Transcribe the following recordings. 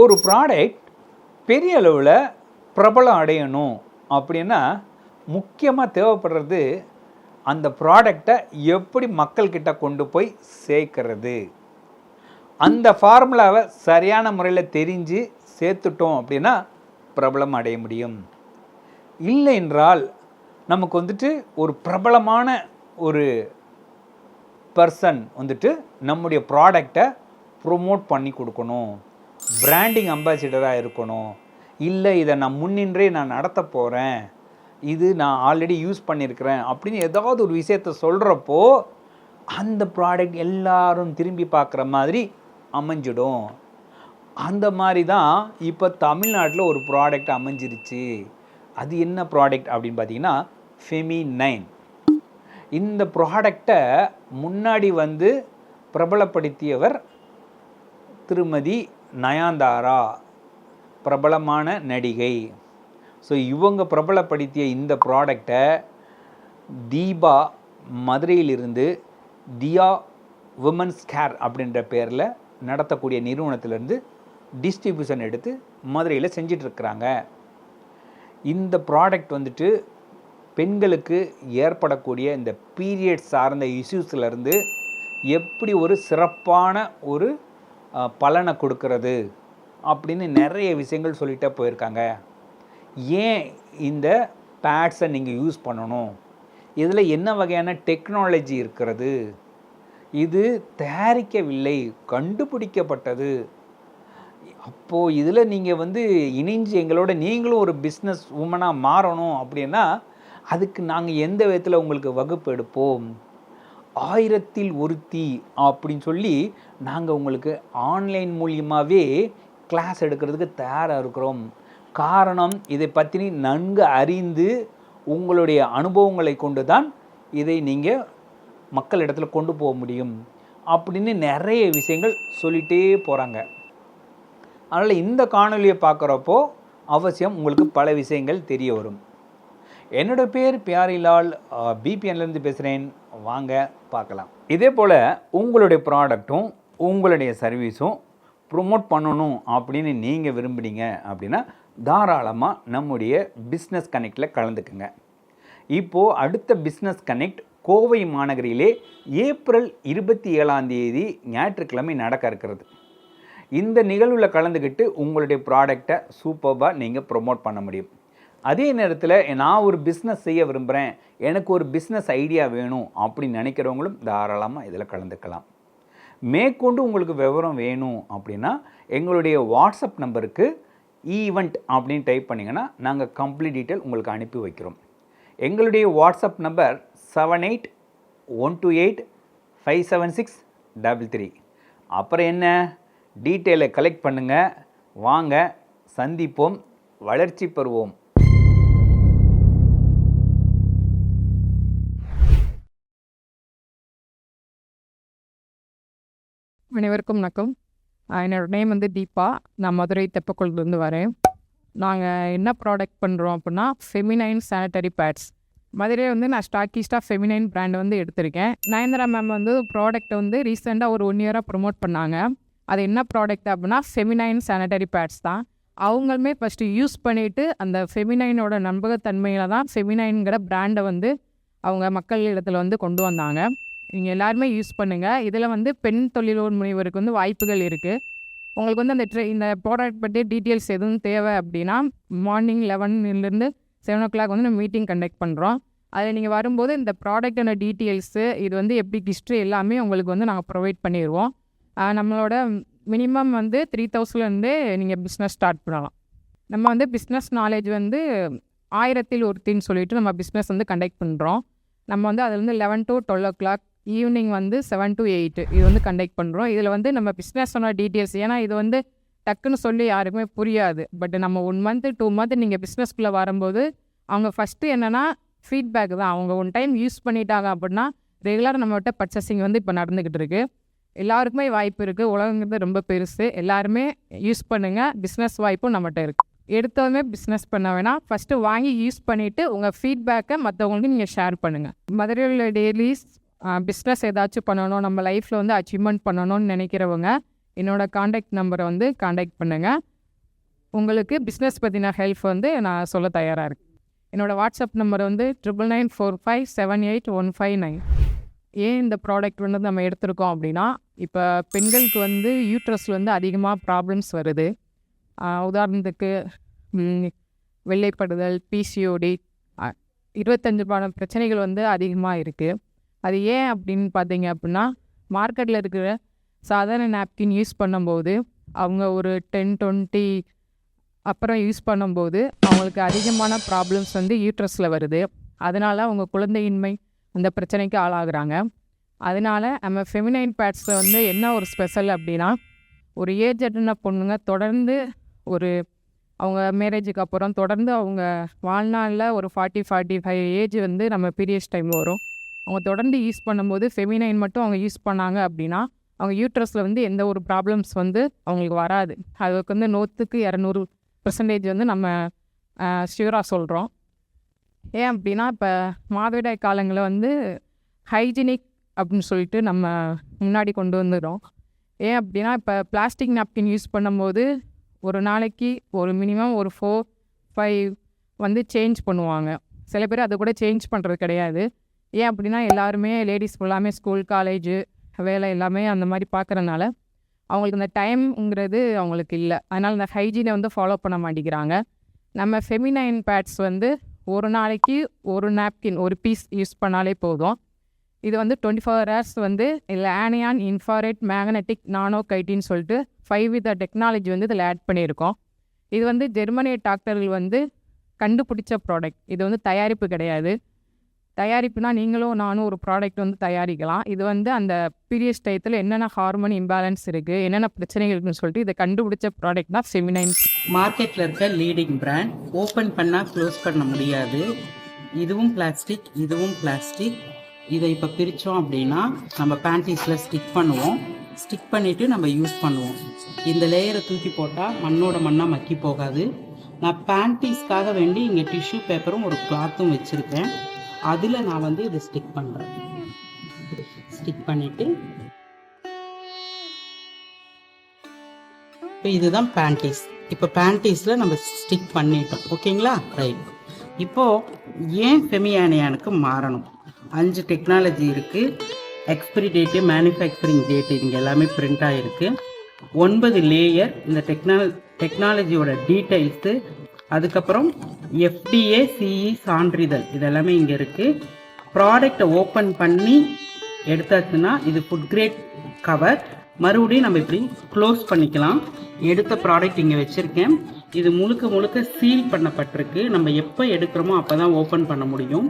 ஒரு ப்ராடக்ட் பெரிய அளவில் பிரபலம் அடையணும் அப்படின்னா முக்கியமாக தேவைப்படுறது அந்த ப்ராடக்டை எப்படி மக்கள்கிட்ட கொண்டு போய் சேர்க்கறது. அந்த ஃபார்முலாவை சரியான முறையில் தெரிஞ்சு சேர்த்துட்டோம் அப்படின்னா பிரபலம் அடைய முடியும். இல்லை என்றால் நமக்கு வந்துட்டு ஒரு பிரபலமான ஒரு பர்சன் வந்துட்டு நம்முடைய ப்ராடக்டை ப்ரொமோட் பண்ணி கொடுக்கணும். பிராண்டிங் அம்பாசிடராக இருக்கணும். இல்லை இதை நான் முன்னின்றே நான் நடத்த போகிறேன் இது நான் ஆல்ரெடி யூஸ் பண்ணியிருக்கிறேன் அப்படின்னு ஏதாவது ஒரு விஷயத்த சொல்கிறப்போ அந்த ப்ராடக்ட் எல்லாரும் திரும்பி பார்க்குற மாதிரி அமைஞ்சிடும். அந்த மாதிரி தான் இப்போ தமிழ்நாட்டில் ஒரு ப்ராடக்ட் அமைஞ்சிருச்சு. அது என்ன ப்ராடக்ட் அப்படின்னு பார்த்தீங்கன்னா ஃபெமி நைன் இந்த ப்ராடக்டை முன்னாடி வந்து பிரபலப்படுத்தியவர் திருமதி நயாந்தாரா பிரபலமான நடிகை. ஸோ இவங்க பிரபலப்படுத்திய இந்த ப்ராடக்டை தீபா மதுரையிலிருந்து தியா உமன்ஸ் கேர் அப்படின்ற பேரில் நடத்தக்கூடிய நிறுவனத்திலேருந்து டிஸ்ட்ரிபியூஷன் எடுத்து மதுரையில் செஞ்சிட்ருக்குறாங்க இந்த ப்ராடக்ட் வந்துட்டு பெண்களுக்கு ஏற்படக்கூடிய இந்த பீரியட் சார்ந்த இஷ்யூஸ்லேருந்து எப்படி ஒரு சிறப்பான ஒரு பலனை கொடுக்கறது அப்படின்னு நிறைய விஷயங்கள் சொல்லிட்டே போயிருக்காங்க. ஏன் இந்த பேட்ஸை நீங்கள் யூஸ் பண்ணணும்? இதில் என்ன வகையான டெக்னாலஜி இருக்கிறது? இது தயாரிக்கவில்லை கண்டுபிடிக்கப்பட்டது. அப்போது இதில் நீங்கள் வந்து இணைஞ்சு எங்களோட நீங்களும் ஒரு பிஸ்னஸ் உமனாக மாறணும் அப்படின்னா அதுக்கு நாங்கள் எந்த விதத்தில் உங்களுக்கு வகுப்பு எடுப்போம்? ஆயிரத்தில் ஒருத்தி அப்படின்னு சொல்லி நாங்கள் உங்களுக்கு ஆன்லைன் மூலியமாகவே கிளாஸ் எடுக்கிறதுக்கு தயாராக இருக்கிறோம். காரணம் இதை பற்றி நன்கு அறிந்து உங்களுடைய அனுபவங்களை கொண்டு தான் இதை நீங்கள் மக்களிடத்துல கொண்டு போக முடியும் அப்படின்னு நிறைய விஷயங்கள் சொல்லிகிட்டே போகிறாங்க அதனால் இந்த காணொலியை பார்க்குறப்போ அவசியம் உங்களுக்கு பல விஷயங்கள் தெரிய வரும். என்னோடய பேர் பியாரிலால் பிபிஎன்லேருந்து பேசுகிறேன் வாங்க பார்க்கலாம். இதே போல் உங்களுடைய ப்ராடக்ட்டும் உங்களுடைய சர்வீஸும் ப்ரொமோட் பண்ணணும் அப்படின்னு நீங்கள் விரும்புனீங்க அப்படின்னா தாராளமாக நம்முடைய பிஸ்னஸ் கனெக்டில் கலந்துக்குங்க. இப்போது அடுத்த பிஸ்னஸ் கனெக்ட் கோவை மாநகரிலே ஏப்ரல் இருபத்தி ஏழாம் தேதி ஞாயிற்றுக்கிழமை நடக்க இருக்கிறது. இந்த நிகழ்வில் கலந்துக்கிட்டு உங்களுடைய ப்ராடக்டை சூப்பராக நீங்கள் ப்ரொமோட் பண்ண முடியும். அதே நேரத்தில் நான் ஒரு பிஸ்னஸ் செய்ய விரும்புகிறேன் எனக்கு ஒரு பிஸ்னஸ் ஐடியா வேணும் அப்படின்னு நினைக்கிறவங்களும் தாராளமாக இதில் கலந்துக்கலாம். மேற்கொண்டு உங்களுக்கு விவரம் வேணும் அப்படின்னா எங்களுடைய வாட்ஸ்அப் நம்பருக்கு ஈவெண்ட் அப்படின்னு டைப் பண்ணிங்கன்னா நாங்கள் கம்ப்ளீட் டீட்டெயில் உங்களுக்கு அனுப்பி வைக்கிறோம். எங்களுடைய WhatsApp number seven eight one two eight five seven six double three அப்புறம் என்ன? டீட்டெயிலை கலெக்ட் பண்ணுங்கள் வாங்க சந்திப்போம் வளர்ச்சி பெறுவோம். அனைவருக்கும் வணக்கம். என்னோட நேம் வந்து தீபா. நான் மதுரை தெப்பக்குளத்துலேருந்து வரேன். நாங்கள் என்ன ப்ராடக்ட் பண்ணுறோம் அப்படின்னா ஃபெமினைன் சானிட்டரி பேட்ஸ் மதுரையில் வந்து நான் ஸ்டாக்கிஸ்டாக ஃபெமினைன் பிராண்ட் வந்து எடுத்திருக்கேன். நயன்தரா மேம் வந்து ப்ராடக்ட் வந்து ரீசெண்டாக ஒரு ஒன் இயராக ப்ரொமோட் பண்ணாங்க. அது என்ன ப்ராடக்ட் அப்படின்னா ஃபெமினைன் சானிட்டரி பேட்ஸ் தான். அவங்களுமே ஃபஸ்ட்டு யூஸ் பண்ணிவிட்டு அந்த ஃபெமினைனோட நம்பகத்தன்மையில் தான் ஃபெமினைன்கிற பிராண்டை வந்து அவங்க மக்கள் இடத்துல வந்து கொண்டு வந்தாங்க. நீங்கள் எல்லாருமே யூஸ் பண்ணுங்கள் இதில் வந்து பெண் தொழிலோர் முனைவருக்கு வந்து வாய்ப்புகள் இருக்குது உங்களுக்கு வந்து அந்த ட்ரெ இந்த ப்ராடக்ட் பற்றி டீட்டெயில்ஸ் எதுவும் தேவை அப்படின்னா மார்னிங் லெவன்லேருந்து செவன் ஓ கிளாக் வந்து நம்ம மீட்டிங் கண்டக்ட் பண்ணுறோம் அதில் நீங்கள் வரும்போது இந்த ப்ராடக்டான டீட்டெயில்ஸு இது வந்து எப்படி ஹிஸ்ட்ரி எல்லாமே உங்களுக்கு வந்து நாங்கள் ப்ரொவைட் பண்ணிடுவோம் நம்மளோட மினிமம் வந்து த்ரீ தௌசண்ட்லேருந்து நீங்கள் பிஸ்னஸ் ஸ்டார்ட் பண்ணலாம். நம்ம வந்து பிஸ்னஸ் நாலேஜ் வந்து ஆயிரத்தில் ஒருத்தின்னு சொல்லிட்டு நம்ம பிஸ்னஸ் வந்து கண்டக்ட் பண்ணுறோம் நம்ம வந்து அதுலேருந்து eleven to twelve o'clock evening வந்து செவன் டு எயிட் இது வந்து கண்டக்ட் பண்ணுறோம் இதில் வந்து நம்ம பிஸ்னஸோட டீட்டெயில்ஸ் ஏன்னா இது வந்து டக்குன்னு சொல்லி யாருக்குமே புரியாது. பட் நம்ம ஒன் மந்த்து டூ மந்த் நீங்கள் பிஸ்னஸ்குள்ளே வரும்போது அவங்க ஃபஸ்ட்டு என்னென்னா ஃபீட்பேக் தான். அவங்க ஒன் டைம் யூஸ் பண்ணிட்டாங்க அப்படின்னா ரெகுலராக நம்மகிட்ட பர்ச்சேசிங் வந்து இப்போ நடந்துக்கிட்டு இருக்குது எல்லாருக்குமே வாய்ப்பு இருக்குது உலகங்கிறது ரொம்ப பெருசு. எல்லாருமே யூஸ் பண்ணுங்கள் பிஸ்னஸ் வாய்ப்பும் நம்மகிட்ட இருக்குது எடுத்ததுமே பிஸ்னஸ் பண்ண வேணாம். ஃபஸ்ட்டு வாங்கி யூஸ் பண்ணிவிட்டு உங்கள் ஃபீட்பேக்கை மற்றவங்களுக்கு நீங்கள் ஷேர் பண்ணுங்கள் மதுரையில் டெய்லிஸ் பிஸ்னஸ் ஏதாச்சும் பண்ணணும் நம்ம லைஃப்பில் வந்து அச்சீவ்மெண்ட் பண்ணணும்னு நினைக்கிறவங்க என்னோடய காண்டாக்ட் நம்பரை வந்து காண்டாக்ட் பண்ணுங்கள் உங்களுக்கு பிஸ்னஸ் பற்றின ஹெல்ப் வந்து நான் சொல்ல தயாராக இருக்கேன். என்னோடய வாட்ஸ்அப் நம்பர் வந்து triple nine four five seven eight one five nine ஏன் இந்த ப்ராடக்ட் வந்து நம்ம எடுத்திருக்கோம் அப்படின்னா இப்போ பெண்களுக்கு வந்து யூட்ரஸில் வந்து அதிகமாக ப்ராப்ளம்ஸ் வருது. உதாரணத்துக்கு வெள்ளைப்படுதல் பிசிஓடி இருபத்தஞ்சு பான பிரச்சனைகள் வந்து அதிகமாக இருக்குது அது ஏன் அப்படின்னு பார்த்தீங்க அப்படின்னா மார்க்கெட்டில் இருக்கிற சாதாரண நாப்கின் யூஸ் பண்ணும்போது அவங்க ஒரு டென் டுவெண்ட்டி அப்புறம் யூஸ் பண்ணும்போது அவங்களுக்கு அதிகமான ப்ராப்ளம்ஸ் வந்து யூட்ரஸில் வருது. அதனால் அவங்க குழந்தையின்மை அந்த பிரச்சனைக்கு ஆளாகிறாங்க. அதனால் நம்ம ஃபெமினைன் பேட்ஸில் வந்து என்ன ஒரு ஸ்பெஷல் அப்படின்னா ஒரு ஏஜ் அட்டன பொண்ணுங்க தொடர்ந்து ஒரு அவங்க மேரேஜுக்கு அப்புறம் தொடர்ந்து அவங்க வாழ்நாளில் ஒரு ஃபார்ட்டி ஃபார்ட்டி ஃபைவ் ஏஜ் வந்து நம்ம பீரியட்ஸ் டைம் வரும். அவங்க தொடர்ந்து யூஸ் பண்ணும்போது ஃபெமினைன் மட்டும் அவங்க யூஸ் பண்ணாங்க அப்படின்னா அவங்க யூட்ரஸில் வந்து எந்த ஒரு ப்ராப்ளம்ஸ் வந்து அவங்களுக்கு வராது. அதுக்கு வந்து நூற்றுக்கு இரநூறு பர்சன்டேஜ் வந்து நம்ம ஷியூராக சொல்கிறோம் ஏன் அப்படின்னா இப்போ மாதவிடாய் காலங்களில் வந்து ஹைஜீனிக் அப்படின்னு சொல்லிட்டு நம்ம முன்னாடி கொண்டு வந்துடும் ஏன் அப்படின்னா இப்போ பிளாஸ்டிக் நாப்கின் யூஸ் பண்ணும்போது ஒரு நாளைக்கு ஒரு மினிமம் ஒரு ஃபோர் ஃபைவ் வந்து சேஞ்ச் பண்ணுவாங்க. சில பேர் அதை கூட சேஞ்ச் பண்ணுறது கிடையாது. ஏன் அப்படின்னா எல்லாருமே லேடிஸ் ஃபுல்லாமே ஸ்கூல் காலேஜு வேலை எல்லாமே அந்த மாதிரி பார்க்குறனால அவங்களுக்கு அந்த டைம்ங்கிறது அவங்களுக்கு இல்லை. அதனால் இந்த ஹைஜீனை வந்து ஃபாலோ பண்ண மாட்டேங்கிறாங்க. நம்ம ஃபெமினைன் பேட்ஸ் வந்து ஒரு நாளைக்கு ஒரு நாப்கின் ஒரு பீஸ் யூஸ் பண்ணாலே போதும். இது வந்து டுவெண்ட்டி ஃபோர் ஹவர்ஸ் வந்து இதில் ஆனியான் இன்ஃபாரெட் மேக்னெட்டிக் நானோ கைட்டின்னு சொல்லிட்டு ஃபைவ் வித் டெக்னாலஜி வந்து இதில் ஆட் பண்ணியிருக்கோம். இது வந்து ஜெர்மனிய டாக்டர்கள் வந்து கண்டுபிடிச்ச ப்ராடக்ட் இது வந்து தயாரிப்பு கிடையாது. தயாரிப்புனா நீங்களும் நானும் ஒரு ப்ராடக்ட் வந்து தயாரிக்கலாம். இது வந்து அந்த பீரியட்ஸ் டயத்தில் என்னென்ன ஹார்மோன் இம்பேலன்ஸ் இருக்குது என்னென்ன பிரச்சனைகள் இருக்குன்னு சொல்லிட்டு இதை கண்டுபிடிச்ச ப்ராடக்ட் தான் ஃபெமினைன் மார்க்கெட்டில் இருக்க லீடிங் பிராண்ட் ஓப்பன் பண்ணால் க்ளோஸ் பண்ண முடியாது. இதுவும் பிளாஸ்டிக் இதுவும் பிளாஸ்டிக் இதை இப்போ பிரித்தோம் அப்படின்னா நம்ம பேண்டீஸில் ஸ்டிக் பண்ணுவோம். ஸ்டிக் பண்ணிவிட்டு நம்ம யூஸ் பண்ணுவோம். இந்த லேயரை தூக்கி போட்டால் மண்ணோட மண்ணாக மக்கி போகாது. நான் பேண்டீஸ்க்காக வேண்டி இங்கே டிஷ்யூ பேப்பரும் ஒரு கிளாத்தும் வச்சுருக்கேன். அதில் நான் வந்து இதை ஸ்டிக் பண்ணுறேன் ஸ்டிக் பண்ணிவிட்டு இப்போ இதுதான் பேண்டீஸ் இப்போ பேண்டீஸில் நம்ம ஸ்டிக் பண்ணிட்டோம். ஓகேங்களா? ரைட் இப்போது ஏன் ஃபெமியானியானுக்கு மாறணும்? அஞ்சு டெக்னாலஜி இருக்குது எக்ஸ்பிரி டேட்டு மேனுஃபேக்சரிங் டேட்டு இங்கே எல்லாமே பிரிண்ட் ஆகிருக்கு ஒன்பது லேயர் இந்த டெக்னால டெக்னாலஜியோட டீட்டெயில்ஸு அதுக்கப்புறம் எஃப்டிஏ சிஇ சான்றிதழ். இதெல்லாமே இங்கே இருக்குது ப்ராடக்டை ஓப்பன் பண்ணி எடுத்தாச்சுன்னா இது ஃபுட் கிரேட் கவர் மறுபடியும் நம்ம இப்படி க்ளோஸ் பண்ணிக்கலாம். எடுத்த ப்ராடக்ட் இங்கே வச்சுருக்கேன். இது முழுக்க முழுக்க சீல் பண்ணப்பட்டிருக்கு. நம்ம எப்போ எடுக்கிறோமோ அப்போ தான் ஓப்பன் பண்ண முடியும்.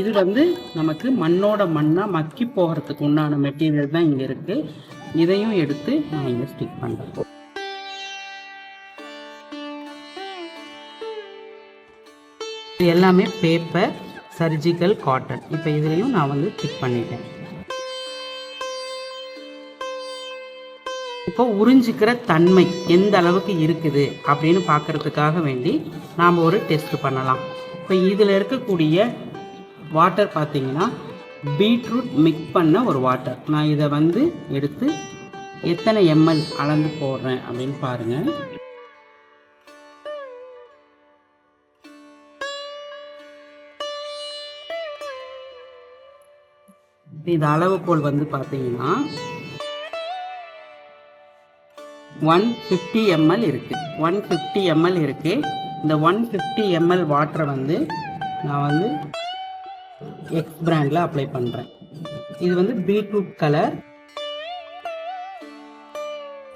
இது வந்து நமக்கு மண்ணோட மண்ணாக மக்கி போகிறதுக்கு உண்டான மெட்டீரியல் தான் இங்கே இருக்குது இதையும் எடுத்து நான் இங்கே ஸ்டிக் பண்ணுறேன் இது எல்லாமே பேப்பர் சர்ஜிக்கல் காட்டன் இப்போ இதுலேயும் நான் வந்து ஸ்டிக் பண்ணிட்டேன். இப்போ உறிஞ்சிக்கிற தன்மை எந்த அளவுக்கு இருக்குது அப்படின்னு பார்க்கறதுக்காக வேண்டி நாம் ஒரு டெஸ்ட் பண்ணலாம். இப்போ இதில் இருக்கக்கூடிய வாட்டர் பார்த்தீங்கன்னா பீட்ரூட் மிக்ஸ் பண்ண ஒரு வாட்டர் நான் இதை வந்து எடுத்து எத்தனை எம்எல் அளந்து போடுறேன் அப்படின்னு பாருங்கள் இது அளவுகோல் வந்து பார்த்தீங்கன்னா ஒன் ஃபிஃப்டி எம்எல் இருக்குது ஒன் ஃபிஃப்டி எம்எல் இருக்குது இந்த ஒன் ஃபிஃப்டி எம்எல் வாட்டரை வந்து நான் வந்து எக்ஸ் பிராண்டில் அப்ளை பண்ணுறேன் இது வந்து பீட்ரூட் கலர்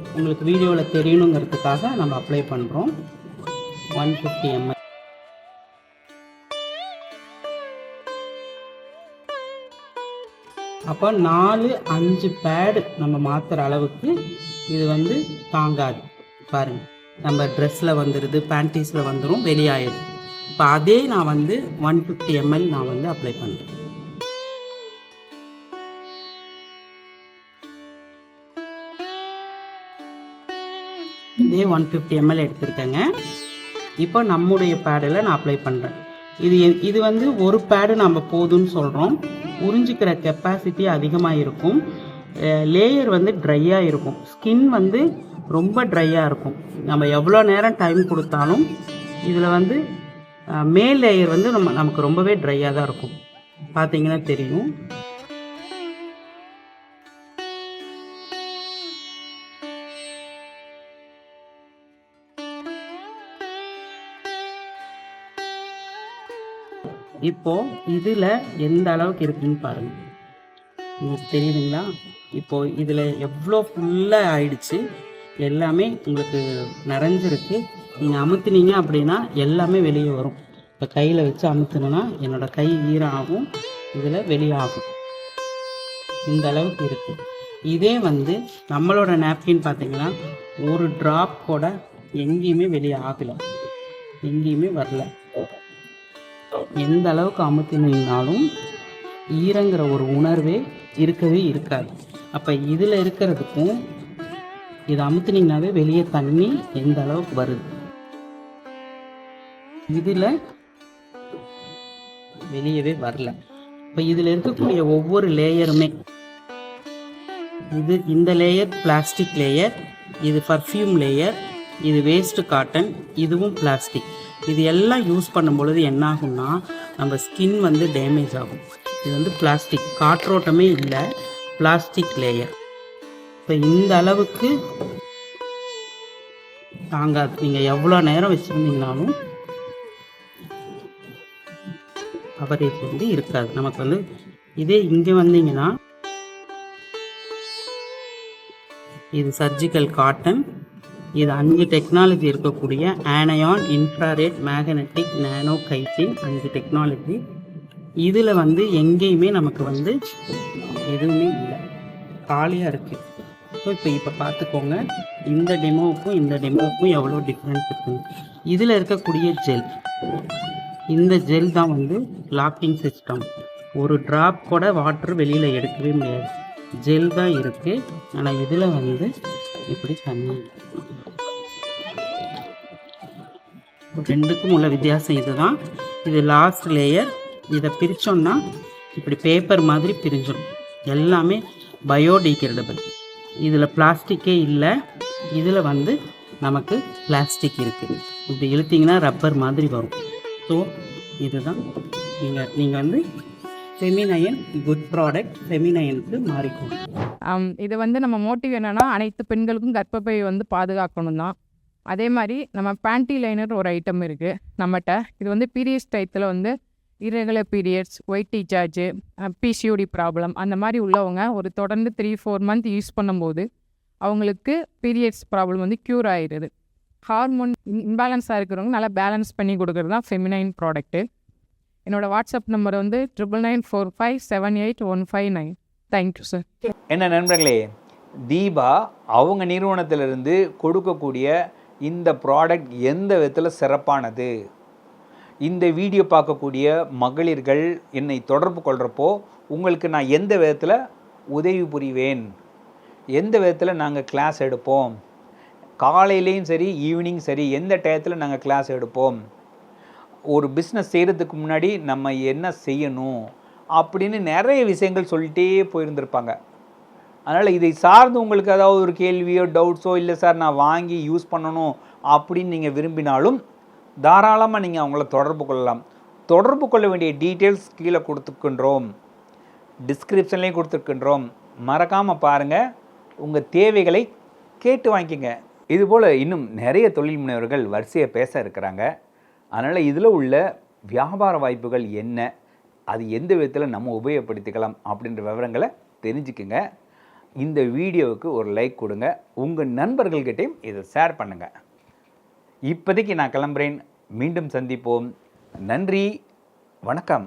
உங்களுக்கு வீடியோவில் தெரியணுங்கிறதுக்காக நம்ம அப்ளை பண்ணுறோம் ஒன் ஃபிஃப்டி எம்எல் அப்போ நாலு அஞ்சு பேடு நம்ம மாற்றுற அளவுக்கு இது வந்து தாங்காது. பாருங்க. நம்ம ட்ரெஸ்ஸில் வந்துடுது பேண்டீஸில் வந்துடும் வெளியாயிடும் இப்போ அதே நான் வந்து ஒன் ஃபிஃப்டி எம்எல் நான் வந்து அப்ளை பண்ணுறேன் இதே ஒன் ஃபிஃப்டி எம்எல் எடுத்திருக்கேங்க. இப்போ நம்முடைய பேடில் நான் அப்ளை பண்ணுறேன் இது எ- இது வந்து ஒரு பேடு நம்ம போதும்னு சொல்கிறோம் உறிஞ்சிக்கிற கெப்பாசிட்டி அதிகமாக இருக்கும் லேயர் வந்து ட்ரையாக இருக்கும். ஸ்கின் வந்து ரொம்ப ட்ரையாக இருக்கும். நம்ம எவ்வளோ நேரம் டைம் கொடுத்தாலும் இதில் வந்து மேல் லேயர் வந்து நம்ம நமக்கு ரொம்பவே ட்ரையாக தான் இருக்கும். பார்த்தீங்கன்னா தெரியும். இப்போது இதில் எந்த அளவுக்கு இருக்குன்னு பாருங்கள் உங்களுக்கு தெரியுதுங்களா? இப்போது இதில் எவ்வளோ ஃபுல்லாக ஆயிடுச்சு. எல்லாமே உங்களுக்கு நிறைஞ்சிருக்கு. நீங்கள் அமுத்துனீங்க அப்படின்னா எல்லாமே வெளியே வரும். இப்போ கையில் வச்சு அமுத்துனேன்னா என்னோடய கை ஈரம் ஆகும் இதில் வெளியாகும். இந்த அளவுக்கு இருக்குது இதே வந்து நம்மளோட நாப்கின் பார்த்தீங்கன்னா ஒரு ட்ராப் கூட எங்கேயுமே வெளியே ஆகலை. எங்கேயுமே வரல. எந்த அளவுக்கு அமுத்தினீங்கனாலும் ஈரங்கிற ஒரு உணர்வே இருக்கவே இருக்காது. அப்போ இதில் இருக்கிறதுக்கும் இதை அமுத்துனீங்கனாவே வெளியே தண்ணி எந்த அளவுக்கு வருது? இதில் வெளியவே வரல. இப்போ இதில் இருக்கக்கூடிய ஒவ்வொரு லேயருமே இது இந்த லேயர் பிளாஸ்டிக் லேயர் இது பர்ஃப்யூம் லேயர் இது வேஸ்ட் காட்டன் இதுவும் பிளாஸ்டிக். இது எல்லாம் யூஸ் பண்ணும் பொழுது என்ன ஆகும்னா நம்ம ஸ்கின் வந்து டேமேஜ் ஆகும். இது வந்து பிளாஸ்டிக் காற்றோட்டமே இல்லை பிளாஸ்டிக் லேயர் இப்போ இந்த அளவுக்கு தாங்காது. நீங்கள் எவ்வளோ நேரம் வச்சுருந்தீங்கனாலும் கவரேஜ் வந்து இருக்காது. நமக்கு வந்து இதே இங்கே வந்தீங்கன்னா இது சர்ஜிக்கல் காட்டன் இது அஞ்சு டெக்னாலஜி இருக்கக்கூடிய anion infrared magnetic nano chitin அஞ்சு டெக்னாலஜி இதில் வந்து எங்கேயுமே நமக்கு வந்து எதுவுமே இல்லை. காலியாக இருக்குது ஸோ இப்போ இப்போ பார்த்துக்கோங்க இந்த டெமோவுக்கும் இந்த டெமோவுக்கும் எவ்வளோ டிஃப்ரென்ஸ் இருக்குங்க இதில் இருக்கக்கூடிய ஜெல் இந்த ஜெல் தான் வந்து லாக்கிங் சிஸ்டம் ஒரு ட்ராப் கூட வாட்ரு வெளியில் எடுக்கவே முடியாது. ஜெல் தான் இருக்குது ஆனால் இதில் வந்து இப்படி தண்ணி ரெண்டுக்கும் உள்ள வித்தியாசம் இதுதான். இது லாஸ்ட் லேயர் இதை பிரித்தோம்னா இப்படி பேப்பர் மாதிரி பிரிஞ்சிடும் எல்லாமே பயோடிகிரேடபிள் இதில் பிளாஸ்டிக்கே இல்லை. இதில் வந்து நமக்கு பிளாஸ்டிக் இருக்குது இப்படி இழுத்தீங்கன்னா ரப்பர் மாதிரி வரும். ஸோ இதுதான். நீங்கள் நீங்கள் வந்து ஃபெமினயன் குட் ப்ராடக்ட் ஃபெமினயனுக்கு மாறிக்கணும் ஆம், இது வந்து நம்ம மோட்டிவ் என்னென்னா அனைத்து பெண்களுக்கும் கர்ப்பப்பை வந்து பாதுகாக்கணும் தான் அதே மாதிரி நம்ம பேண்டி லைனர் ஒரு ஐட்டம் இருக்குது நம்மகிட்ட இது வந்து பீரியட்ஸ் டயத்தில் வந்து irregular periods white discharge PCOD problem அந்த மாதிரி உள்ளவங்க ஒரு தொடர்ந்து த்ரீ ஃபோர் மந்த் யூஸ் பண்ணும்போது அவங்களுக்கு பீரியட்ஸ் ப்ராப்ளம் வந்து க்யூர் ஆயிடுது ஹார்மோன் இன்பேலன்ஸாக இருக்கிறவங்க நல்லா பேலன்ஸ் பண்ணி கொடுக்குறது தான் ஃபெமினைன் ப்ராடக்ட்டு என்னோடய வாட்ஸ்அப் நம்பர் வந்து triple nine four five seven eight one five nine thank you sir என்ன நண்பர்களே தீபா அவங்க நிறுவனத்திலிருந்து கொடுக்கக்கூடிய இந்த ப்ராடக்ட் எந்த விதத்தில் சிறப்பானது? இந்த வீடியோ பார்க்கக்கூடிய மகளிர்கள் என்னை தொடர்பு கொள்கிறப்போ உங்களுக்கு நான் எந்த விதத்தில் உதவி புரிவேன்? எந்த விதத்தில் நாங்கள் கிளாஸ் எடுப்போம்? காலையிலையும் சரி ஈவினிங் சரி எந்த டயத்தில் நாங்கள் கிளாஸ் எடுப்போம்? ஒரு பிஸ்னஸ் செய்கிறதுக்கு முன்னாடி நம்ம என்ன செய்யணும்? அப்படின்னு நிறைய விஷயங்கள் சொல்லிட்டே போயிருந்திருப்பாங்க. அதனால் இதை சார்ந்து உங்களுக்கு ஏதாவது ஒரு கேள்வியோ டவுட்ஸோ இல்லை சார் நான் வாங்கி யூஸ் பண்ணணும் அப்படின்னு நீங்கள் விரும்பினாலும் தாராளமாக நீங்கள் அவங்கள தொடர்பு கொள்ளலாம். தொடர்பு கொள்ள வேண்டிய டீட்டெயில்ஸ் கீழே கொடுத்துருக்கின்றோம். டிஸ்கிரிப்ஷன்லேயும் கொடுத்துருக்கின்றோம். மறக்காமல் பாருங்கள் உங்கள் தேவைகளை கேட்டு வாங்கிக்கங்க. இதுபோல் இன்னும் நிறைய தொழில் முனைவர்கள் வரிசையை பேச இருக்கிறாங்க. அதனால் இதில் உள்ள வியாபார வாய்ப்புகள் என்ன அது எந்த விதத்தில் நம்ம உபயோகப்படுத்திக்கலாம் அப்படின்ற விவரங்களை தெரிஞ்சுக்குங்க. இந்த வீடியோவுக்கு ஒரு லைக் கொடுங்க. உங்கள் நண்பர்கள்கிட்டையும் இதை ஷேர் பண்ணுங்கள் இப்போதைக்கு நான் கிளம்புறேன். மீண்டும் சந்திப்போம். நன்றி. வணக்கம்.